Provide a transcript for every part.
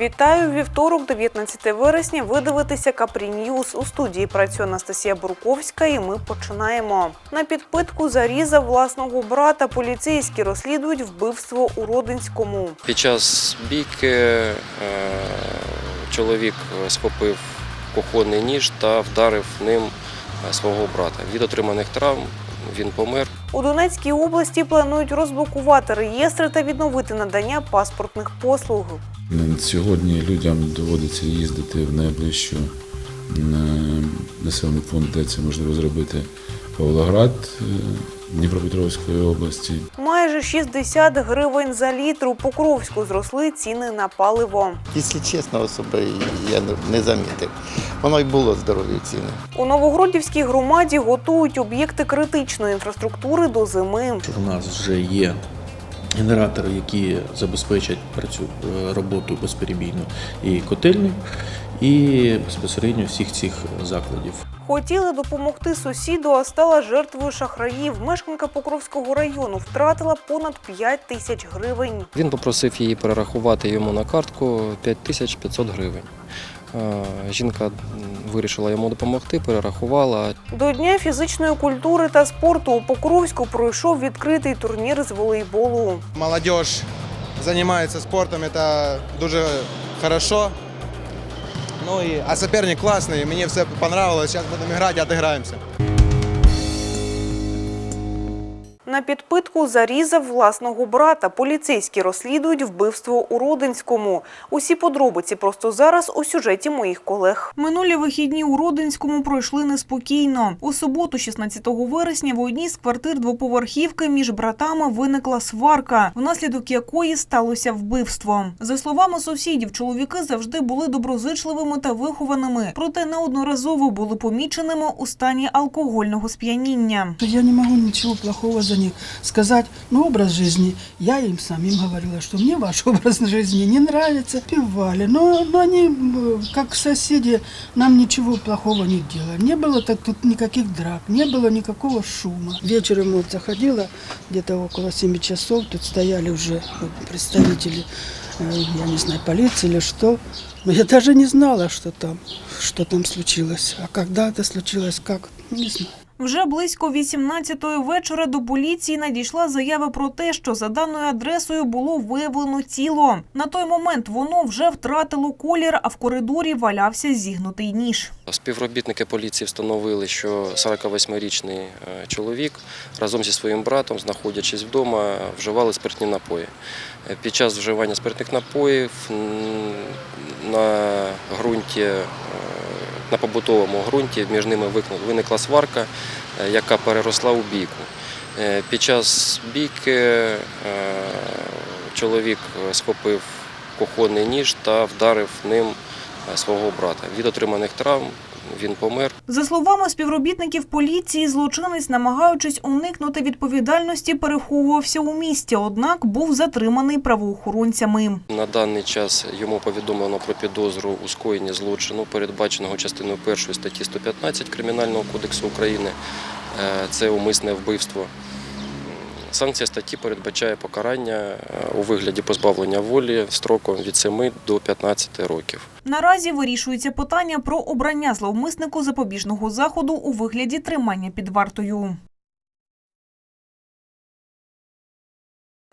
Вітаю вівторок, 19 вересня. Ви дивитеся Капрі Ньюз. У студії працює Анастасія Бурковська, і ми починаємо. На підпитку зарізав власного брата. Поліцейські розслідують вбивство у Родинському. Під час бійки е, чоловік схопив кухонний ніж та вдарив ним е, свого брата. Від отриманих травм він помер. У Донецькій області планують розблокувати реєстри та відновити надання паспортних послуг. Сьогодні людям доводиться їздити в найближчу е, населений пункт, де це можливо зробити Павлоград е, Дніпропетровської області. Майже 60 гривень за літр. У Покровську зросли ціни на паливо. Якщо чесно, особи я не- замітив. Воно й було здорові ціни. У Новогродівській громаді готують об'єкти критичної інфраструктури до зими. У нас вже є генератори, які забезпечать працю е, роботу безперебійну і котельні, і безпосередньо всіх цих закладів. Хотіли допомогти сусіду, а стала жертвою шахраїв. Мешканка Покровського району втратила понад 5 тисяч гривень. Він попросив її перерахувати йому на картку 5500 гривень. Е, Жінка вирішила йому допомогти, перерахувала. До Дня фізичної культури та спорту у Покровську пройшов відкритий турнір з волейболу. молодежь занимается спортом, это дуже хорошо. Ну и, а соперник классный, мне все понравилось, сейчас будем играть, отыграемся. На підпитку зарізав власного брата. Поліцейські розслідують вбивство у Родинському. Усі подробиці просто зараз у сюжеті моїх колег. Минулі вихідні у Родинському пройшли неспокійно. У суботу, 16 вересня, в одній з квартир двоповерхівки між братами виникла сварка, внаслідок якої сталося вбивство. За словами сусідів, чоловіки завжди були доброзичливими та вихованими, проте неодноразово були поміченими у стані алкогольного сп'яніння. Я не могу ничего плохого за них сказать. Но образ жизни, я им самим говорила, что мне ваш образ жизни не нравится. Пивали, но, но они, как соседи, нам ничего плохого не делали. Не было так тут никаких драк, не было никакого шума. Вечером вот заходила, где-то около 7 часов, тут стояли уже представители, э, я не знаю, полиции или что. Но я даже не знала, что там, что там случилось. А когда это случилось, как, не знаю. Вже близько 18-ї вечора до поліції надійшла заява про те, що за даною адресою було виявлено тіло. На той момент воно вже втратило колір, а в коридорі валявся зігнутий ніж. Співробітники поліції встановили, що 48-річний е, чоловік разом зі своїм братом, знаходячись вдома, вживали спиртні напої. Е, Під час вживання спиртних напоїв на ґрунті, е, на побутовому ґрунті між ними виникла сварка, е, яка переросла у бійку. Е, Під час бійки е, чоловік схопив кухонний ніж та вдарив ним свого брата. Від отриманих травм він помер. За словами співробітників поліції, злочинець, намагаючись уникнути відповідальності, переховувався у місті, однак був затриманий правоохоронцями. На даний час йому повідомлено про підозру у скоєнні злочину, передбаченого частиною 1 статті 115 Кримінального кодексу України. Е, Це умисне вбивство. Санкція статті передбачає покарання е, у вигляді позбавлення волі строком від 7 до 15 років. Наразі вирішується питання про обрання зловмиснику запобіжного заходу у вигляді тримання під вартою.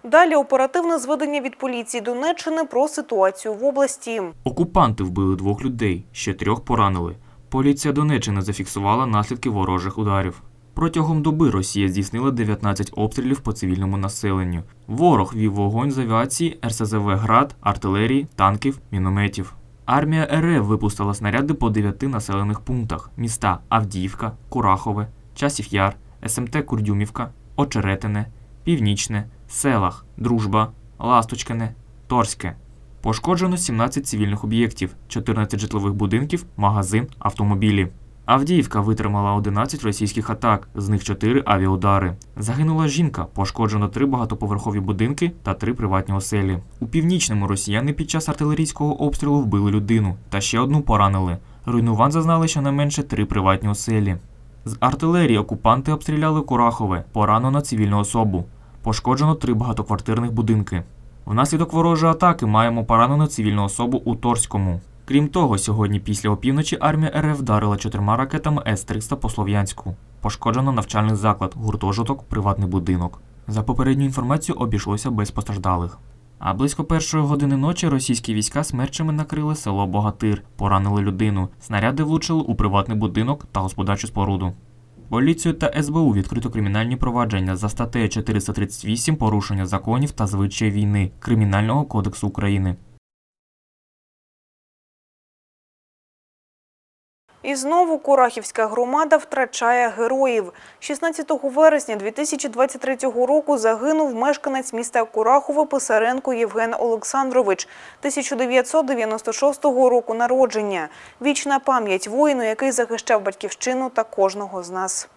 Далі оперативне зведення від поліції Донеччини про ситуацію в області. Окупанти вбили двох людей, ще трьох поранили. Поліція Донеччини зафіксувала наслідки ворожих ударів. Протягом доби Росія здійснила 19 обстрілів по цивільному населенню. Ворог вів вогонь з авіації, РСЗВ «Град», артилерії, танків, мінометів. Армія РФ випустила снаряди по 9 населених пунктах: міста Авдіївка, Курахове, Часів Яр, СМТ Курдюмівка, Очеретине, Північне, Селах, Дружба, Ласточкине, Торське. Пошкоджено 17 цивільних об'єктів, 14 житлових будинків, магазин, автомобілі. Авдіївка витримала 11 російських атак, з них 4 авіаудари. Загинула жінка, пошкоджено 3 багатоповерхові будинки та 3 приватні оселі. У північному росіяни під час артилерійського обстрілу вбили людину та ще одну поранили. Руйнувань зазнали щонайменше 3 приватні оселі. З артилерії окупанти обстріляли Курахове, поранено цивільну особу. Пошкоджено 3 багатоквартирних будинки. Внаслідок ворожої атаки маємо поранену цивільну особу у Торському. Крім того, сьогодні після опівночі армія РФ вдарила чотирма ракетами С-300 по Слов'янську. Пошкоджено навчальний заклад, гуртожиток, приватний будинок. За попередню інформацію обійшлося без постраждалих. А близько першої години ночі російські війська смерчами накрили село Богатир, поранили людину. Снаряди влучили у приватний будинок та господарчу споруду. Поліцію та СБУ відкрито кримінальні провадження за статтею 438 порушення законів та звичаї війни Кримінального кодексу України. І знову Курахівська громада втрачає героїв. 16 вересня 2023 року загинув мешканець міста Курахове Писаренко Євген Олександрович, 1996 року народження. Вічна пам'ять воїну, який захищав батьківщину та кожного з нас.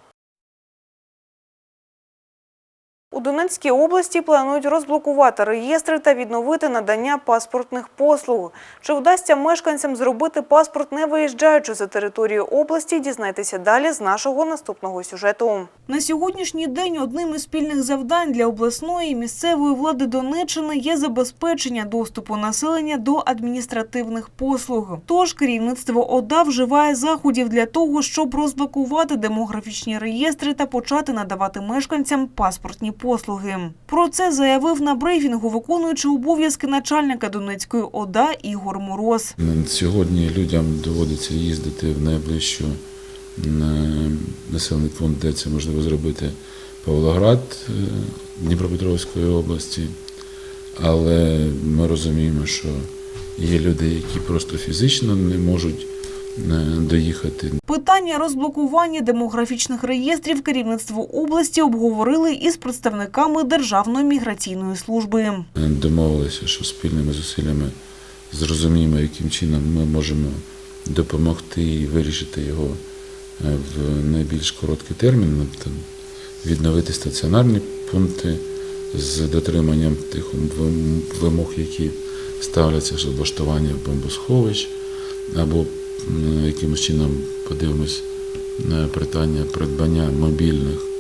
У Донецькій області планують розблокувати реєстри та відновити надання паспортних послуг. Чи вдасться мешканцям зробити паспорт, не виїжджаючи за територію області, дізнайтеся далі з нашого наступного сюжету. На сьогоднішній день одним із спільних завдань для обласної і місцевої влади Донеччини є забезпечення доступу населення до адміністративних послуг. Тож керівництво ОДА вживає заходів для того, щоб розблокувати демографічні реєстри та почати надавати мешканцям паспортні послуги. Про це заявив на брифінгу виконуючий обов'язки начальника Донецької ОДА Ігор Мороз. Сьогодні людям доводиться їздити в найближчу населений пункт, де це можливо зробити Павлоград е, Дніпропетровської області. Але ми розуміємо, що є люди, які просто фізично не можуть доїхати. Питання розблокування демографічних реєстрів керівництво області обговорили із представниками Державної міграційної служби. Е, Домовилися, що спільними зусиллями зрозуміємо, яким чином ми можемо допомогти і вирішити його е, в найбільш короткий термін, тобто відновити стаціонарні пункти з дотриманням тих вимог, які ставляться з облаштування бомбосховищ, або якимось чином подивимось на питання придбання мобільних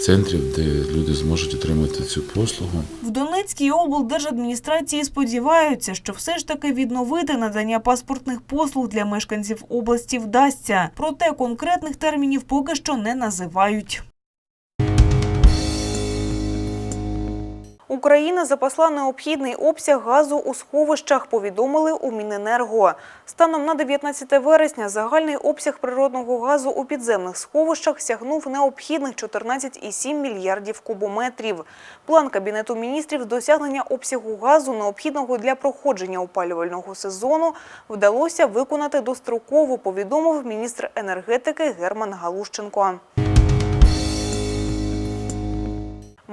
центрів, де люди зможуть отримати цю послугу. В Донецькій облдержадміністрації сподіваються, що все ж таки відновити надання паспортних послуг для мешканців області вдасться. Проте конкретних термінів поки що не називають. Україна запасла необхідний обсяг газу у сховищах, повідомили у Міненерго. Станом на 19 вересня загальний обсяг природного газу у підземних сховищах сягнув необхідних 14,7 мільярдів кубометрів. План Кабінету міністрів з досягнення обсягу газу, необхідного для проходження опалювального сезону, вдалося виконати достроково, повідомив міністр енергетики Герман Галущенко.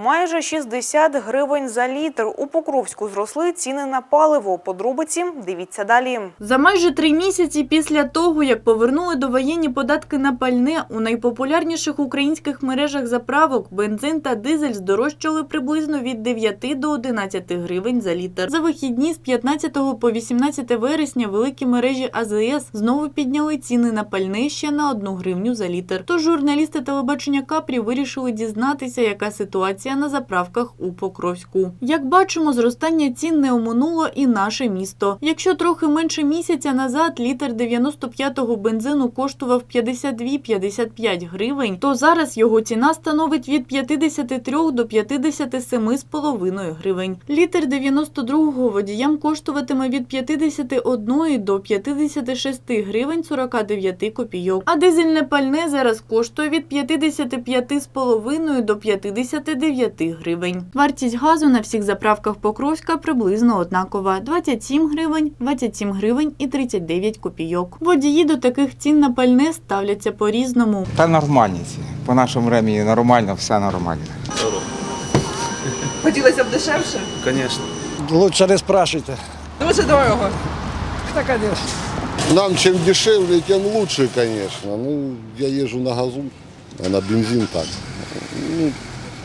Майже 60 гривень за літр. У Покровську зросли ціни на паливо. Подробиці дивіться далі. За майже три місяці після того, як повернули довоєнні податки на пальне, у найпопулярніших українських мережах заправок бензин та дизель здорожчали приблизно від 9 до 11 гривень за літр. За вихідні з 15 по 18 вересня великі мережі АЗС знову підняли ціни на пальне ще на 1 гривню за літр. Тож журналісти телебачення Капрі вирішили дізнатися, яка ситуація на заправках у Покровську. Як бачимо, зростання цін не оминуло і наше місто. Якщо трохи менше місяця назад літр 95-го бензину коштував 52-55 гривень, то зараз його ціна становить від 53 до 57,5 гривень. Літр 92-го водіям коштуватиме від 51 до 56 гривень 49 копійок. А дизельне пальне зараз коштує від 55,5 до 59 гривень. Вартість газу на всіх заправках Покровська приблизно однакова: 27 гривень, 27 гривень і 39 копійок. Водії до таких цін на пальне ставляться по-різному. Та нормальні ці. По нашому времени нормально, все нормально. Хотілося б дешевше? Конечно. Лучше не спрашивайте. Дуже дорого. Да, конечно. Нам чем дешевле, тем лучше, конечно. Ну, я езжу на газу, а на бензин так. Ну,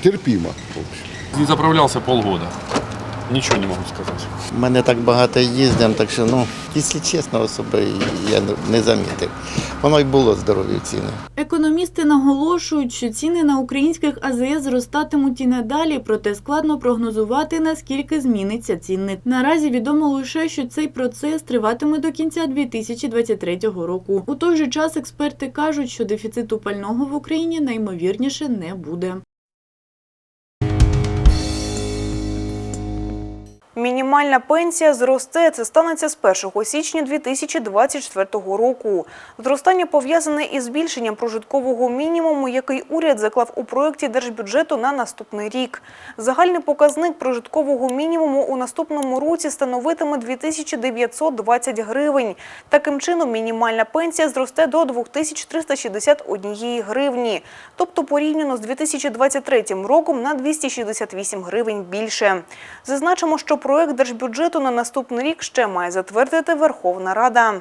терпимо. Не заправлялся полгода. Ничего не могу сказать. Мене так багато їздимо, так що, ну, якщо чесно, особи я не- не замітив. Воно й було здорові ціни. Економісти наголошують, що ціни на українських АЗС зростатимуть і надалі, проте складно прогнозувати, наскільки зміниться цінник. Наразі відомо лише, що цей процес триватиме до кінця 2023 року. У той же час експерти кажуть, що дефіциту пального в Україні наймовірніше не буде. Мінімальна пенсія зросте. Це станеться з 1 січня 2024 року. Зростання пов'язане із збільшенням прожиткового мінімуму, який уряд заклав у проєкті держбюджету на наступний рік. Загальний показник прожиткового мінімуму у наступному році становитиме 2920 гривень. Таким чином, мінімальна пенсія зросте до 2361 гривні. Тобто порівняно з 2023 роком на 268 гривень більше. Зазначимо, що проект держбюджету на наступний рік ще має затвердити Верховна Рада.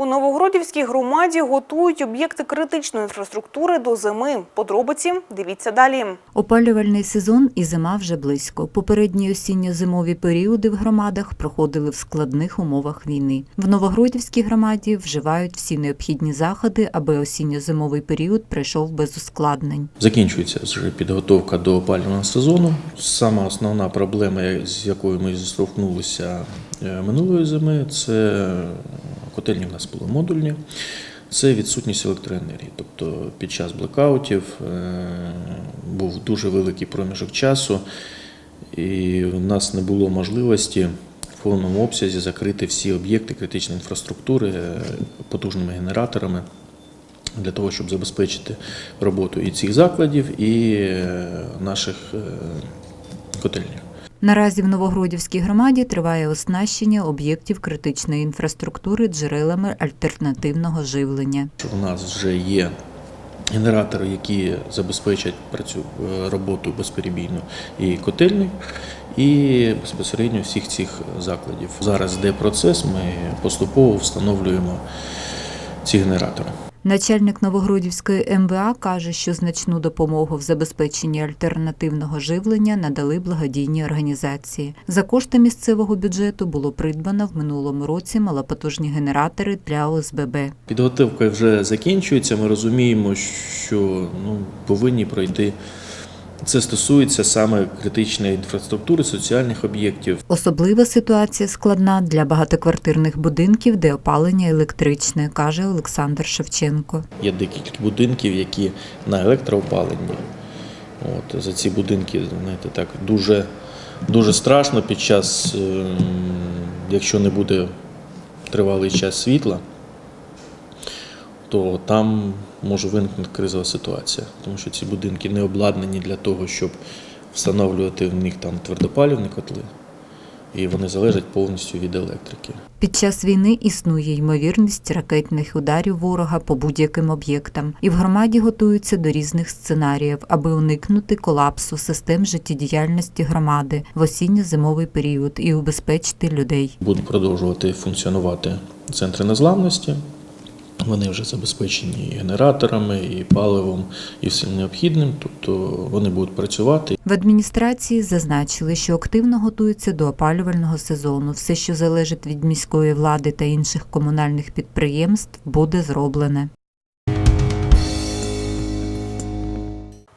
У Новогродівській громаді готують об'єкти критичної інфраструктури до зими. Подробиці дивіться далі. Опалювальний сезон і зима вже близько. Попередні осінньо-зимові періоди в громадах проходили в складних умовах війни. В Новогродівській громаді вживають всі необхідні заходи, аби осінньо-зимовий період пройшов без ускладнень. Закінчується вже підготовка до опалювального сезону. Сама основна проблема, з якою ми зіштовхнулися е, минулої зими, це котельні в нас були модульні. Це відсутність електроенергії. Тобто під час блекаутів е, був дуже великий проміжок часу, і в нас не було можливості в повному обсязі закрити всі об'єкти критичної інфраструктури е, потужними генераторами для того, щоб забезпечити роботу і цих закладів, і е, наших котельнів. Наразі в Новогродівській громаді триває оснащення об'єктів критичної інфраструктури джерелами альтернативного живлення. У нас вже є генератори, які забезпечать працю е, роботу безперебійну і котельних, і безпосередньо всіх цих закладів. Зараз йде процес, ми поступово встановлюємо ці генератори. Начальник Новогродівської МВА каже, що значну допомогу в забезпеченні альтернативного живлення надали благодійні організації. За кошти місцевого бюджету було придбано в минулому році малопотужні генератори для ОСББ. Підготовка вже закінчується. Ми розуміємо, що ну, повинні пройти. Це стосується саме критичної інфраструктури, соціальних об'єктів. Особлива ситуація складна для багатоквартирних будинків, де опалення електричне, каже Олександр Шевченко. Є декілька будинків, які на електроопаленні. От, за ці будинки, знаєте, так, дуже, дуже страшно під час, ем, якщо не буде тривалий час світла, то там може виникнути кризова ситуація, тому що ці будинки не обладнані для того, щоб встановлювати в них там твердопалівні котли, і вони залежать повністю від електрики. Під час війни існує ймовірність ракетних ударів ворога по будь-яким об'єктам, і в громаді готуються до різних сценаріїв, аби уникнути колапсу систем життєдіяльності громади в осінньо-зимовий період і убезпечити людей. Будуть продовжувати функціонувати центри незламності. Вони вже забезпечені і генераторами, і паливом, і всім необхідним. Тобто вони будуть працювати. В адміністрації зазначили, що активно готуються до опалювального сезону. Все, що залежить від міської влади та інших комунальних підприємств, буде зроблене.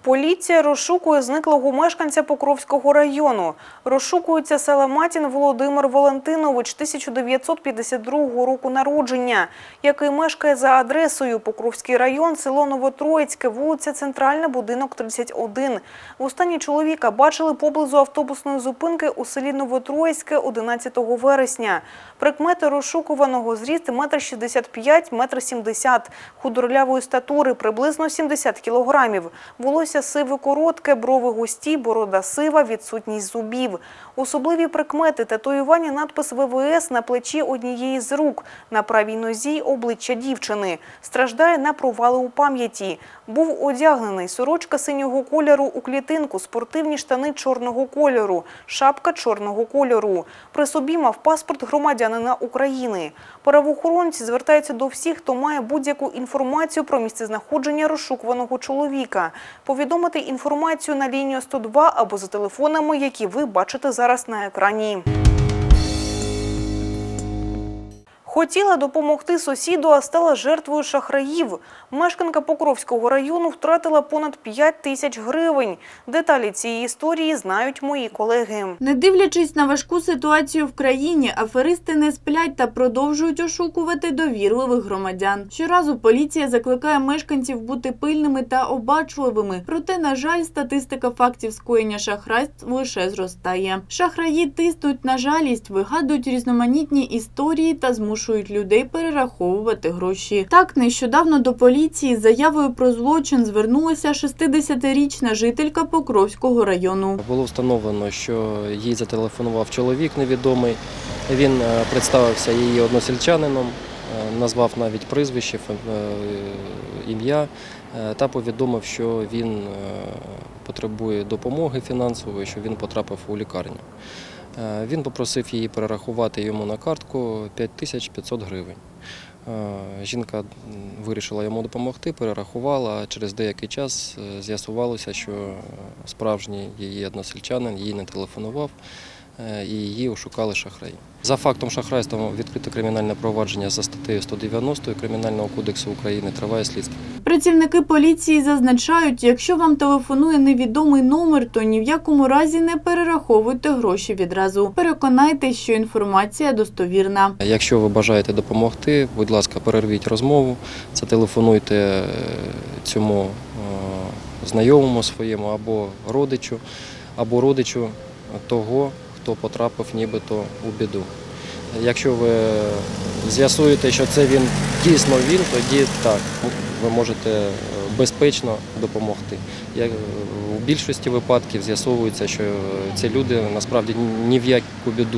Поліція розшукує зниклого мешканця Покровського району. Розшукується села Матін Володимир Валентинович 1952 року народження, який мешкає за адресою Покровський район, село Новотроїцьке, вулиця Центральна, будинок 31. Востаннє чоловіка бачили поблизу автобусної зупинки у селі Новотроїцьке 11 вересня. Прикмети розшукуваного зріст 1,65 м, 1,70 м, худорлявої статури, приблизно 70 кілограмів. Волосся сиве коротке, брови густі, борода сива, відсутність зубів. Особливі прикмети – татуювання надпис ВВС на плечі однієї з рук, на правій нозі – обличчя дівчини. Страждає на провали у пам'яті. Був одягнений сорочка синього кольору у клітинку, спортивні штани чорного кольору, шапка чорного кольору. При собі мав паспорт громадянина України. Правоохоронці звертаються до всіх, хто має будь-яку інформацію про місцезнаходження розшукуваного чоловіка. Повідомити інформацію на лінію 102 або за телефонами, які ви бачите зараз на екрані. Хотіла допомогти сусіду, а стала жертвою шахраїв. Мешканка Покровського району втратила понад 5 тисяч гривень. Деталі цієї історії знають мої колеги. Не дивлячись на важку ситуацію в країні, аферисти не сплять та продовжують ошукувати довірливих громадян. Щоразу поліція закликає мешканців бути пильними та обачливими. Проте, на жаль, статистика фактів скоєння шахрайств лише зростає. Шахраї тиснуть на жалість, вигадують різноманітні історії та змушують людей перераховувати гроші. Так, нещодавно до поліції з заявою про злочин звернулася 60-річна жителька Покровського району. Було встановлено, що їй зателефонував чоловік невідомий. Він е, представився її односельчанином, е, назвав навіть прізвище, е, ім'я та повідомив, що він потребує допомоги фінансової, що він потрапив у лікарню. Е, Він попросив її перерахувати йому на картку 5500 гривень. Е, Жінка вирішила йому допомогти, перерахувала. а Через деякий час е, з'ясувалося, що справжній її односельчанин їй не телефонував і її ошукали шахраї. За фактом шахрайства відкрите кримінальне провадження за статтею 190 Кримінального кодексу України триває слідство. Працівники поліції зазначають, якщо вам телефонує невідомий номер, то ні в якому разі не перераховуйте гроші відразу. Переконайтесь, що інформація достовірна. Якщо ви бажаєте допомогти, будь ласка, перервіть розмову, зателефонуйте е, цьому е, знайомому своєму або родичу, або родичу того, хто потрапив нібито у біду. Якщо ви з'ясуєте, що це він дійсно він, тоді так, ви можете е, безпечно допомогти. Як у в більшості випадків з'ясовується, що ці люди насправді ні в яку біду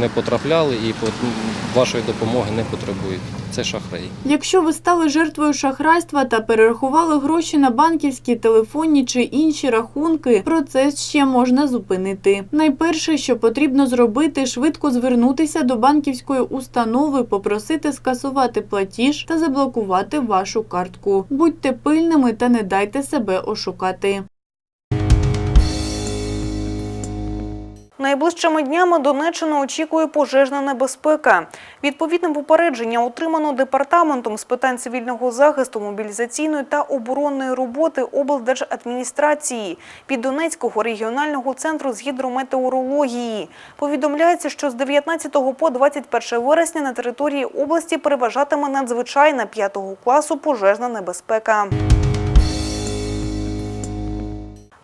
не потрапляли і вашої допомоги не потребують. Це шахраї. Якщо ви стали жертвою шахрайства та перерахували гроші на банківські, телефонні чи інші рахунки, процес ще можна зупинити. Найперше, що потрібно зробити, швидко звернутися до банківської установи, попросити скасувати платіж та заблокувати вашу картку. Будьте пильними та не дайте себе ошукати. Найближчими днями Донеччину очікує пожежна небезпека. Відповідне попередження отримано департаментом з питань цивільного захисту, мобілізаційної та оборонної роботи облдержадміністрації Піддонецького регіонального центру з гідрометеорології. Повідомляється, що з 19 по 21 вересня на території області переважатиме надзвичайна 5 класу пожежна небезпека.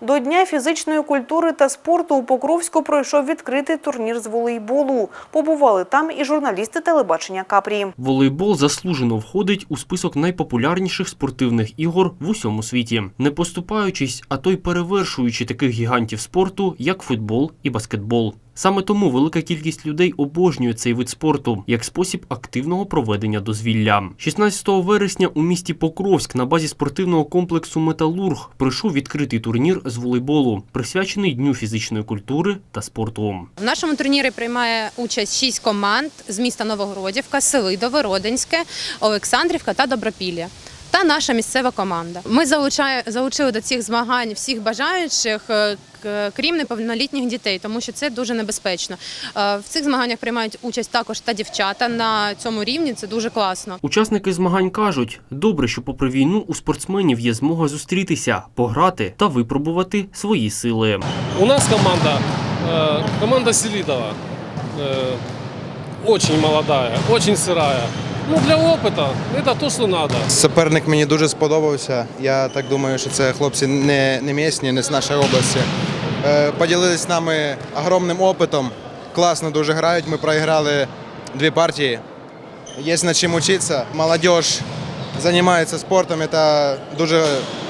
До Дня фізичної культури та спорту у Покровську пройшов відкритий турнір з волейболу. Побували там і журналісти телебачення Капрі. Волейбол заслужено входить у список найпопулярніших спортивних ігор в усьому світі, не поступаючись, а то й перевершуючи таких гігантів спорту, як футбол і баскетбол. Саме тому велика кількість людей обожнює цей вид спорту як спосіб активного проведення дозвілля. 16 вересня у місті Покровськ на базі спортивного комплексу Металург пройшов відкритий турнір з волейболу, присвячений Дню фізичної культури та спорту. В нашому турнірі приймає участь шість команд з міста Новогродівка, Селидове, Родинське, Олександрівка та Добропілля. Та наша місцева команда. Ми залучили до цих змагань всіх бажаючих, е, крім неповнолітніх дітей, тому що це дуже небезпечно. Е, В цих змаганнях приймають участь також та дівчата на цьому рівні. Це дуже класно. Учасники змагань кажуть, добре, що попри війну у спортсменів є змога зустрітися, пограти та випробувати свої сили. У нас команда, э, команда Селидова, э, очень молодая, очень сырая. Ну, для опыта это то, что надо. Суперник мені дуже сподобався. Я так думаю, що це хлопці не, не місні, не з нашої області. Е, Поділились з нами огромним опитом. Класно дуже грають. Ми проіграли дві партії. Є над чим вчитися. Молодіж займається спортом, це дуже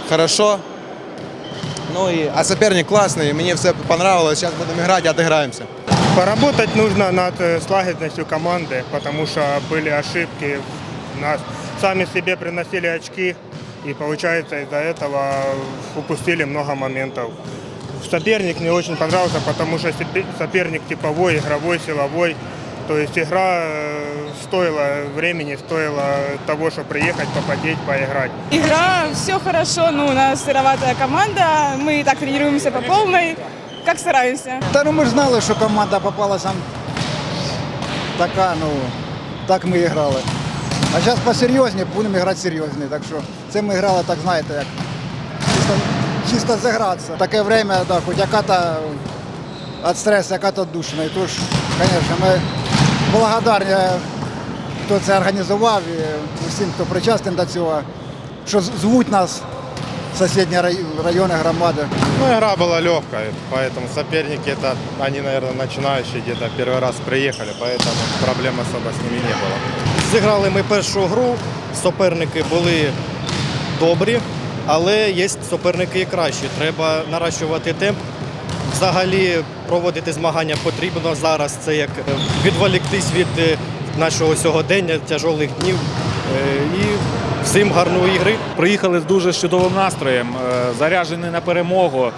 хорошо. Ну і, а суперник класний, мені все понравилось. Зараз будемо грати, отыграємося. Поработать нужно над э, слаженностью команды, потому что были ошибки. Нас сами себе приносили очки, и получается из-за этого упустили много моментов. Соперник мне очень понравился, потому что себе- соперник типовой, игровой, силовой. То есть игра э, стоила времени, стоила того, чтобы приехать, попотеть, поиграть. Игра, все хорошо, ну, у нас сыроватая команда, мы и так тренируемся по полной, как стараемся. Та ну ми ж знали, що команда попалася нам така, ну, так ми і грали. А зараз посерйозні, будемо грати серйозні. Так що це ми грали, так знаєте, як чисто, чисто зігратися. Таке время, да, хоч яка-то від стресу, яка-то душна. І тож, звісно, ми благодарні, хто це організував і усім, хто причастен до цього, що з- звуть нас в сусідні рай- райони громади. Ну, игра была легкая, поэтому соперники это, они, наверное, начинающие, где-то первый раз приехали, поэтому проблем особо с ними не было. Зіграли ми першу гру, суперники були добрі, але є суперники і кращі. Треба наращувати темп. Взагалі проводити змагання потрібно зараз. Це як е, відволіктись від е, нашого сьогодення, тяжолих днів. Е, І всім гарної ігри. Приїхали з дуже чудовим настроєм, заряджені на перемогу.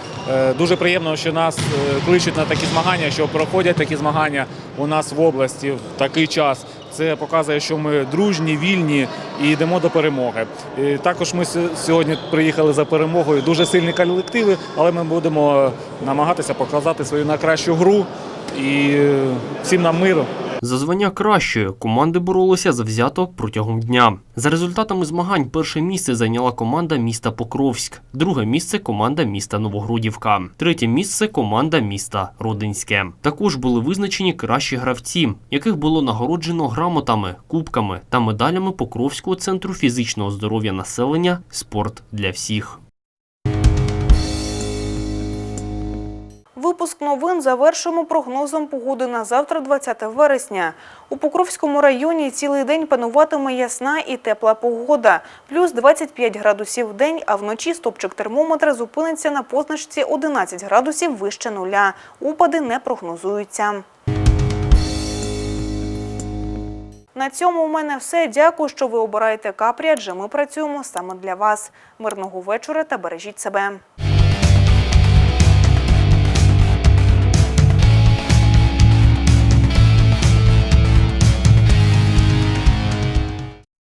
Дуже приємно, що нас кличуть на такі змагання, що проходять такі змагання у нас в області в такий час. Це показує, що ми дружні, вільні і йдемо до перемоги. І також ми сьогодні приїхали за перемогою. Дуже сильні колективи, але ми будемо намагатися показати свою найкращу гру і всім нам миру. За звання кращої команди боролися завзято протягом дня. За результатами змагань перше місце зайняла команда міста Покровськ, друге місце команда міста Новогродівка, третє місце команда міста Родинське. Також були визначені кращі гравці, яких було нагороджено грамотами, кубками та медалями Покровського центру фізичного здоров'я населення Спорт для всіх. Випуск новин завершимо прогнозом погоди на завтра, 20 вересня. У Покровському районі цілий день пануватиме ясна і тепла погода. Плюс 25 градусів в день, а вночі стопчик термометра зупиниться на позначці 11 градусів вище нуля. Упади не прогнозуються. На цьому у мене все. Дякую, що ви обираєте капрі, адже ми працюємо саме для вас. Мирного вечора та бережіть себе.